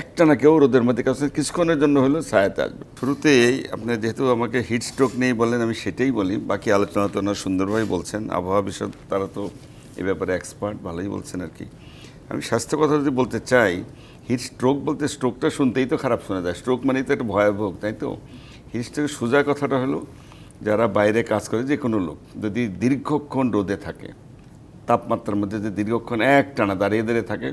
একটা না কেউ রোদের মধ্যে কাজ কিছুক্ষণের জন্য হলেও ছায়াতে আসবে। শুরুতেই আপনি যেহেতু আমাকে হিট স্ট্রোক নেই বলেন আমি সেটাই বলি। বাকি আলোচনা তো ওনারা সুন্দরভাবে বলছেন। আবহাওয়া বিষয় তারা তো এ ব্যাপারে এক্সপার্ট ভালোই বলছেন আর কি। আমি স্বাস্থ্য কথা যদি বলতে চাই হিট স্ট্রোক বলতে স্ট্রোকটা শুনতেই তো খারাপ শোনা যায়। স্ট্রোক মানেই তো একটা ভয়াবহ, তাই তো? হিট স্ট্রোকের সোজা কথাটা হলো, যারা বাইরে কাজ করে যে কোনো লোক, যদি দীর্ঘক্ষণ রোদে থাকে তাপমাত্রার মধ্যে যে দীর্ঘক্ষণ এক টানা দাঁড়িয়ে দাঁড়িয়ে থাকে,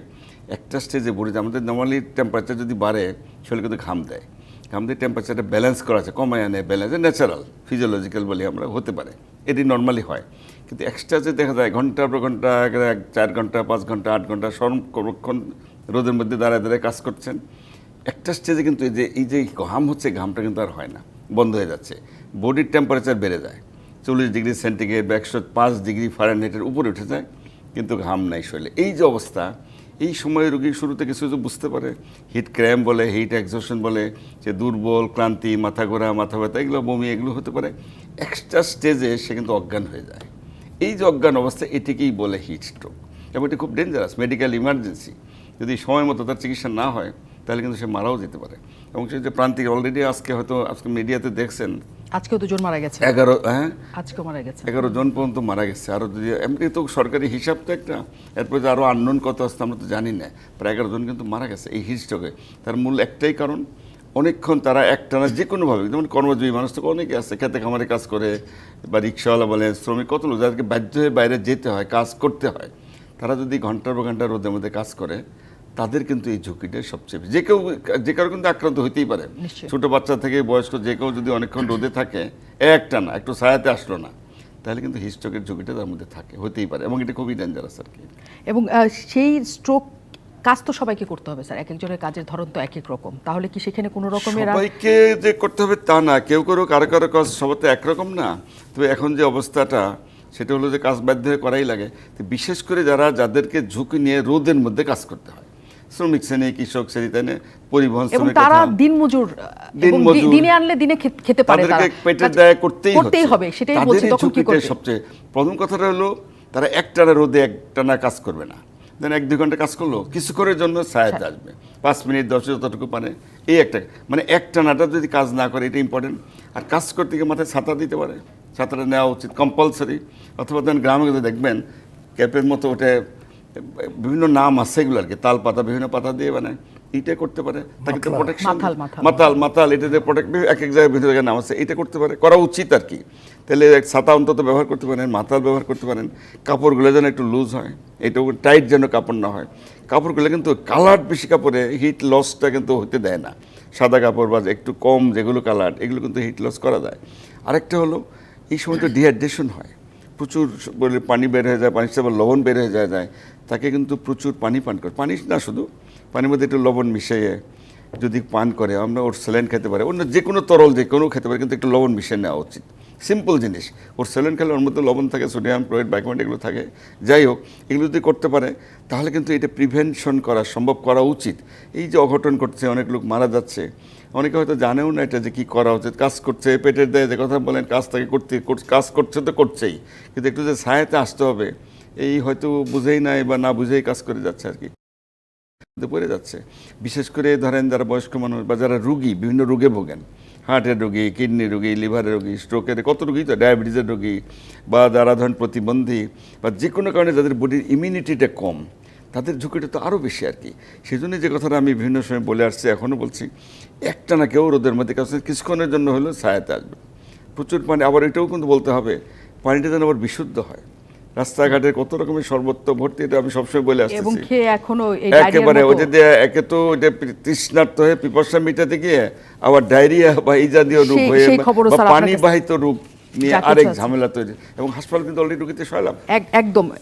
একটা স্টেজে বডি আমাদের নর্মালি টেম্পারেচার যদি বাড়ে, শরীরে কিন্তু ঘাম দেয়। ঘাম দিয়ে টেম্পারেচারটা ব্যালেন্স করা আছে, কমায় আনে ব্যালেন্স ন্যাচারাল ফিজিওলজিক্যাল বলি আমরা, হতে পারে। এটি নর্মালি হয়। কিন্তু এক্সট্রা যে দেখা যায়, ঘণ্টার পর ঘণ্টা, এক চার ঘণ্টা, পাঁচ ঘণ্টা, আট ঘণ্টা সর্বক্ষণ রোদের মধ্যে দাঁড়ায় দাঁড়ায় কাজ করছেন। একটা স্টেজে কিন্তু এই যে এই যে ঘাম হচ্ছে, ঘামটা কিন্তু আর হয় না, বন্ধ হয়ে যাচ্ছে। বডির টেম্পারেচার বেড়ে যায়। চল্লিশ ডিগ্রি সেন্টিগ্রেড বা একশো পাঁচ ডিগ্রি ফারেনহাইটের উপরে উঠে যায়, কিন্তু ঘাম নাই শরীরে। এই যে অবস্থা, এই সময়ে রোগী শুরুতে কিছু কিছু বুঝতে পারে। হিট ক্র্যাম বলে, হিট এক্সোশন বলে যে দুর্বল, ক্লান্তি, মাথা ঘোরা, মাথা ব্যথা, এগুলো বমি, এগুলো হতে পারে। এক্সট্রা স্টেজে সে কিন্তু অজ্ঞান হয়ে যায়। এই যে অজ্ঞান অবস্থা, এটিকেই বলে হিট স্ট্রোক এবং এটি খুব ডেঞ্জারাস মেডিকেল ইমার্জেন্সি যদি সময় মতো তার চিকিৎসা না হয়, তাহলে কিন্তু সে মারাও যেতে পারে। এবং সে যে প্রান্তিক অলরেডি আজকে হয়তো, আজকে মিডিয়াতে দেখছেন আজকেও দুজন মারা গেছে। এগারো হ্যাঁ? আজকেও মারা গেছে। এগারো জন পর্যন্ত মারা গেছে। আরও যদি এমনি তো সরকারি হিসাব তো একটা এরপরে যে আরও আননোন কত আসতে আমরা তো জানি না। প্রায় এগারো জন কিন্তু মারা গেছে এই হিটস্ট্রোকে তার মূল একটাই কারণ অনেকক্ষণ তারা একটানা যে কোনোভাবে যেমন কর্মজীবী মানুষ তো অনেকে আছে খেতে খামারে কাজ করে বা রিক্সাওয়ালা বলে শ্রমিক কত লোক যাদেরকে বাধ্য হয়ে বাইরে যেতে হয় কাজ করতে হয় তারা যদি ঘণ্টার পর ঘণ্টা রোদের মধ্যে কাজ করে তাদের কিন্তু এই ঝুঁকিটা সবচেয়ে যে কেউ যে কারও কিন্তু আক্রান্ত হইতেই পারে। ছোট বাচ্চা থেকে বয়স্ক যে কেউ যদি অনেকক্ষণ রোদে থাকে একটা না একটু ছায়াতে আসলো না তাহলে কিন্তু হিস্ট্রোকের ঝুঁকিটা তার মধ্যে থাকে হতেই পারে এবং এটা খুবই ডেঞ্জারাস আর কি। এবং সেই স্ট্রোক কাজ তো সবাইকে করতে হবে স্যার এক একজনের কাজের ধরন তো এক এক রকম। তাহলে কি সেখানে কোনো রকমের সবাইকে যে করতে হবে তা না কেউ কেউ কারও কারও কাজ সবার তো একরকম না। তবে এখন যে অবস্থাটা সেটা হলো যে কাজ বাধ্য হয়ে করাই লাগে। বিশেষ করে যারা যাদেরকে ঝুঁকি নিয়ে রোদের মধ্যে কাজ করতে হয় শ্রমিক শ্রেণি কৃষক শ্রেণি তাই পরিবহন শ্রমিক তারা কথা। দিনমজুর আহ, এবং দি- দিনমজুর। দিনে আনলে দিনে খেতে পারে তারা। পেটের দায় করতেই করতেই হবে সেটাই বলছি তখন কি করবে? সবচেয়ে প্রথম কথাটা হলো তারা একটানা রোদে একটানা কাজ করবে না। দেন এক দুই ঘণ্টা কাজ করল কিছুক্ষণের জন্য ছায়াতে আসবে। পাঁচ মিনিট দশ মিনিট যতটুকু পারে এই একটা মানে একটানাটা যদি কাজ না করে এটা ইম্পর্টেন্ট আর কাজ করতে গিয়ে মাথায় ছাতা দিতে পারে। ছাতাটা নেওয়া উচিত কম্পালসারি অথবা দেন গ্রামে দেখবেন ক্যাপের মতো ওটা বিভিন্ন নাম আছে এগুলো আর কি তাল পাতা বিভিন্ন পাতা দিয়ে বানায় এইটা করতে পারে তাকে তো প্রোটেকশন মাথাল। মাতাল এটা এটাতে প্রোটেক্ট এক এক জায়গায় ভিতরে নাম আছে এটা করতে পারে করা উচিত আর কি। তাহলে এক ছাতা অন্তত ব্যবহার করতে পারেন মাতাল ব্যবহার করতে পারেন কাপড়গুলো যেন একটু লুজ হয় এটা টাইট যেন কাপড় না হয়। কাপড়গুলো কিন্তু কালার বেশি কাপড়ে হিট লসটা কিন্তু হতে দেয় না। সাদা কাপড় বা একটু কম যেগুলো কালার এগুলো কিন্তু হিট লস করা যায়। আরেকটা হলো এই সময় তো ডিহাইড্রেশন হয়। প্রচুর বলে পানি বের হয়ে যায়, পানির সাথে লবণ বের হয়ে যায় তাকে কিন্তু প্রচুর পানি পান করে। পানি না শুধু, পানির মধ্যে একটু লবণ মিশিয়ে যদি পান করে, আমরা ওর স্যালাইন খেতে পারে। অন্য যে কোনো তরল যে কোনো খেতে পারে, কিন্তু একটু লবণ মিশিয়ে নেওয়া উচিত। সিম্পল জিনিস। ওর স্যালাইন খেলে ওর মধ্যে লবণ থাকে সোডিয়াম ক্লোরাইড বাইকমেন্ট এগুলো থাকে। যাই হোক, এগুলো যদি করতে পারে, তাহলে কিন্তু এটা প্রিভেনশন করা সম্ভব, করা উচিত। এই যে অঘটন করছে অনেক লোক মারা যাচ্ছে। অনেকে হয়তো জানেও না এটা যে কী করা উচিত কাজ করছে, পেটের দেয়, যে কথা বলেন, কাজ তাকে করতে কাজ করছে তো করছেই। কিন্তু একটু যে ছায়াতে আসতে হবে, এই হয়তো বুঝেই নাই বা না বুঝেই কাজ করে যাচ্ছে আর কি। পড়ে যাচ্ছে। বিশেষ করে ধরেন যারা বয়স্ক মানুষ বা যারা রুগী বিভিন্ন রোগে ভোগেন। হার্টের রোগী কিডনি রোগী লিভারের রোগী স্ট্রোকের কত রোগী তো ডায়াবেটিসের রোগী বা যারা ধরেন প্রতিবন্ধী বা যে কোনো কারণে যাদের বডির ইমিউনিটিটা কম তাদের ঝুঁকিটা তো আরও বেশি আর কি। সেই জন্য যে কথাটা আমি বিভিন্ন সময় বলে আসছি এখনও বলছি একটা না কেউ রোদের মধ্যে করে, কিছুক্ষণের জন্য হলেও ছায়াতে আসবে। প্রচুর পানি আবার এটাও কিন্তু বলতে হবে পানিটা যেন আবার বিশুদ্ধ হয়। রাস্তাঘাটে কত রকমের সর্বত্র ভর্তি এটা আমি সবসময় বলে এবং আসতেছি খেয়ে এখনও একেবারে ওই যে একে তো ওটা তৃষ্ণার্ত হয়ে পিপাসা মিটাতে গিয়ে আবার ডায়রিয়া বা এই জাতীয় রোগ হয়ে পানিবাহিত রূপ বা পানি বাহিত রোগ নিয়ে আরেক ঝামেলা তৈরি। এবং হাসপাতাল কিন্তু অলরেডি রুগীতে সয়লাম এক- একদম।